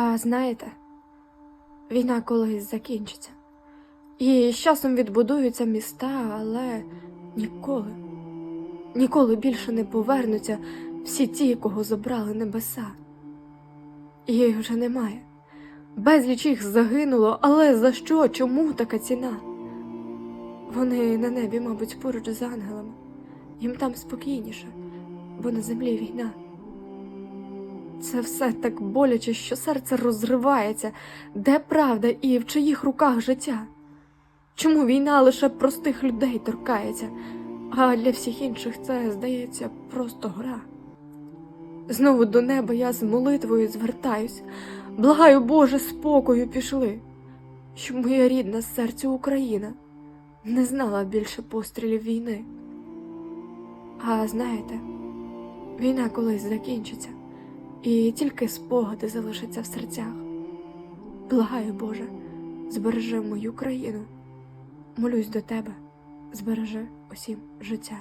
А знаєте, війна колись закінчиться. І з часом відбудуються міста, але ніколи, ніколи більше не повернуться всі ті, кого забрали небеса. Їх вже немає. Безліч їх загинуло, але за що? Чому така ціна? Вони на небі, мабуть, поруч з ангелами. Їм там спокійніше, бо на землі війна. Це все так боляче, що серце розривається. Де правда і в чиїх руках життя? Чому війна лише простих людей торкається, а для всіх інших це, здається, просто гра? Знову до неба я з молитвою звертаюсь, благаю Боже, спокою пішли, щоб моя рідна серцю Україна не знала більше пострілів війни. А знаєте, війна колись закінчиться, і тільки спогади залишаться в серцях. Благаю, Боже, збережи мою країну. Молюсь до тебе, збережи усім життя.